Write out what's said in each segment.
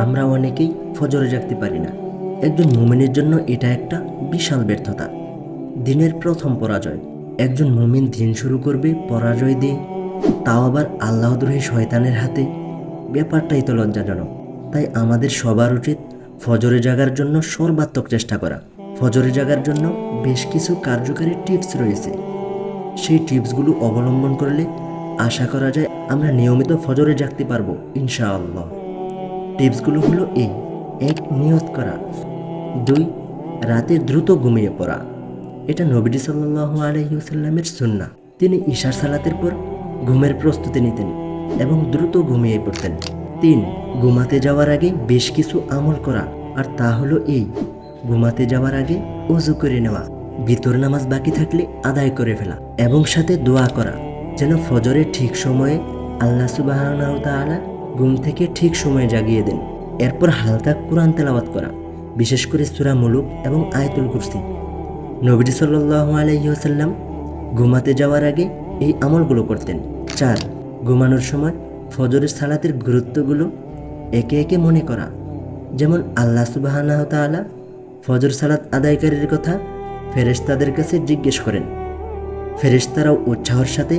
আমরা অনেকেই ফজরে জাগতে পারি না। একজন মুমিনের জন্য এটা একটা বিশাল ব্যর্থতা। দিনের প্রথম পরাজয়। একজন মুমিন দিন শুরু করবে পরাজয় দিয়ে। তাও আবার আল্লাহদ্রোহী শয়তানের হাতে। ব্যাপারটাই তো লজ্জাজনক। তাই আমাদের সবার উচিত ফজরে জাগার জন্য সর্বাত্মক চেষ্টা করা। ফজরে জাগার জন্য বেশ কিছু কার্যকারী টিপস রয়েছে। সেই টিপসগুলো অবলম্বন করলে আশা করা যায় আমরা নিয়মিত ফজরে জাগতে পারব, ইনশাআল্লাহ। টিপসগুলো হলো এই এক, নিয়ত করা। দুই, রাতে দ্রুত ঘুমিয়ে পড়া। এটা নবীজি সাল্লাহ আলহিউসাল্লামের সুন্না তিনি ঈশার সালাতের পর ঘুমের প্রস্তুতি নিতেন এবং দ্রুত ঘুমিয়ে পড়তেন। তিন, ঘুমাতে যাওয়ার আগে বেশ কিছু আমল করা। আর তা হলো এই, ঘুমাতে যাওয়ার আগে অজু করে নেওয়া। ভিতর নামাজ বাকি থাকলে আদায় করে ফেলা এবং সাথে দোয়া করা। যেন ফজরের ঠিক সময়ে আল্লাহ সুবাহ ঘুম থেকে ঠিক সময়ে জাগিয়ে দেন। এরপর হালকা কোরআন তেলাওয়াত করা, বিশেষ করে সুরা মুলুক এবং আয়তুল কুরসি। নবীজি সাল্লাহ আলহিহাসাল্লাম ঘুমাতে যাওয়ার আগে এই আমলগুলো করতেন। চার, ঘুমানোর সময় ফজরের সালাতের গুরুত্বগুলো একে একে মনে করা। যেমন আল্লাহ সুবাহ তাআলা ফজর সালাত আদায়কারীর কথা ফেরেশতাদের কাছে জিজ্ঞেস করেন। ফেরেশতারাও উৎসাহর সাথে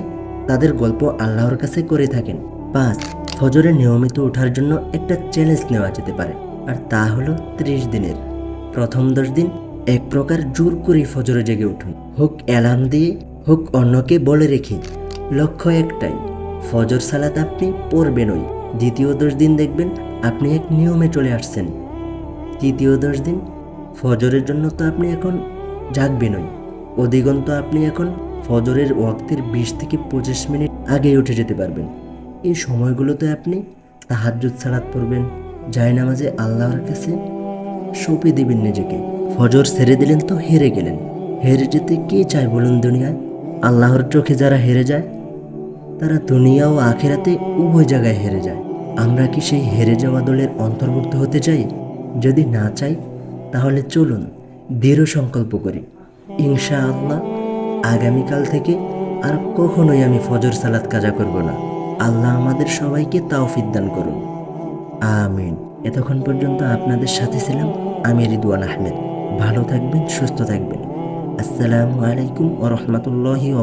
তাদের গল্প আল্লাহর কাছে করে থাকেন। পাঁচ, ফজরে নিয়মিত ওঠার জন্য একটা চ্যালেঞ্জ নেওয়া যেতে পারে, আর তা হলো ত্রিশ দিনের। প্রথম দশ দিন এক প্রকার জোর করে ফজরে জেগে উঠুন। হোক অ্যালার্ম দিয়ে, হোক অন্যকে বলে রেখে। লক্ষ্য একটাই, ফজর সালাত আপনি পড়বেনই দ্বিতীয় দশ দিন দেখবেন আপনি এক নিয়মে চলে আসছেন। তৃতীয় দশ দিন, ফজরের জন্য তো আপনি এখন জাগবেনই অধিকন্ত আপনি এখন ফজরের ওয়াক্তের বিশ থেকে পঁচিশ মিনিট আগে উঠে যেতে পারবেন। এই সময়গুলোতে আপনি তাহাজ্জুদ সালাত পড়বেন, জায়নামাজে আল্লাহর কাছে সঁপে দিবেন নিজেকে। ফজর ছেড়ে দিলেন তো হেরে গেলেন। হেরে যেতে কে চায় বলুন দুনিয়ায়? আল্লাহর চোখে যারা হেরে যায়, তারা দুনিয়া ও আখেরাতে উভয় জায়গায় হেরে যায়। আমরা কি সেই হেরে যাওয়া দলের অন্তর্ভুক্ত হতে চাই? যদি না চাই, তাহলে চলুন দৃঢ় সংকল্প করি। ইনশা আল্লাহ আগামীকাল থেকে আর কখনোই আমি ফজর সালাত কাজা করব না। আল্লাহ আমাদের সবাইকে তাওফিক দান করুন। আমিন। এতক্ষণ পর্যন্ত আপনাদের সাথে ছিলাম আমি রিদওয়ান আহমেদ। ভালো থাকবেন, সুস্থ থাকবেন। আসসালামু আলাইকুম ও রহমতুল্লাহি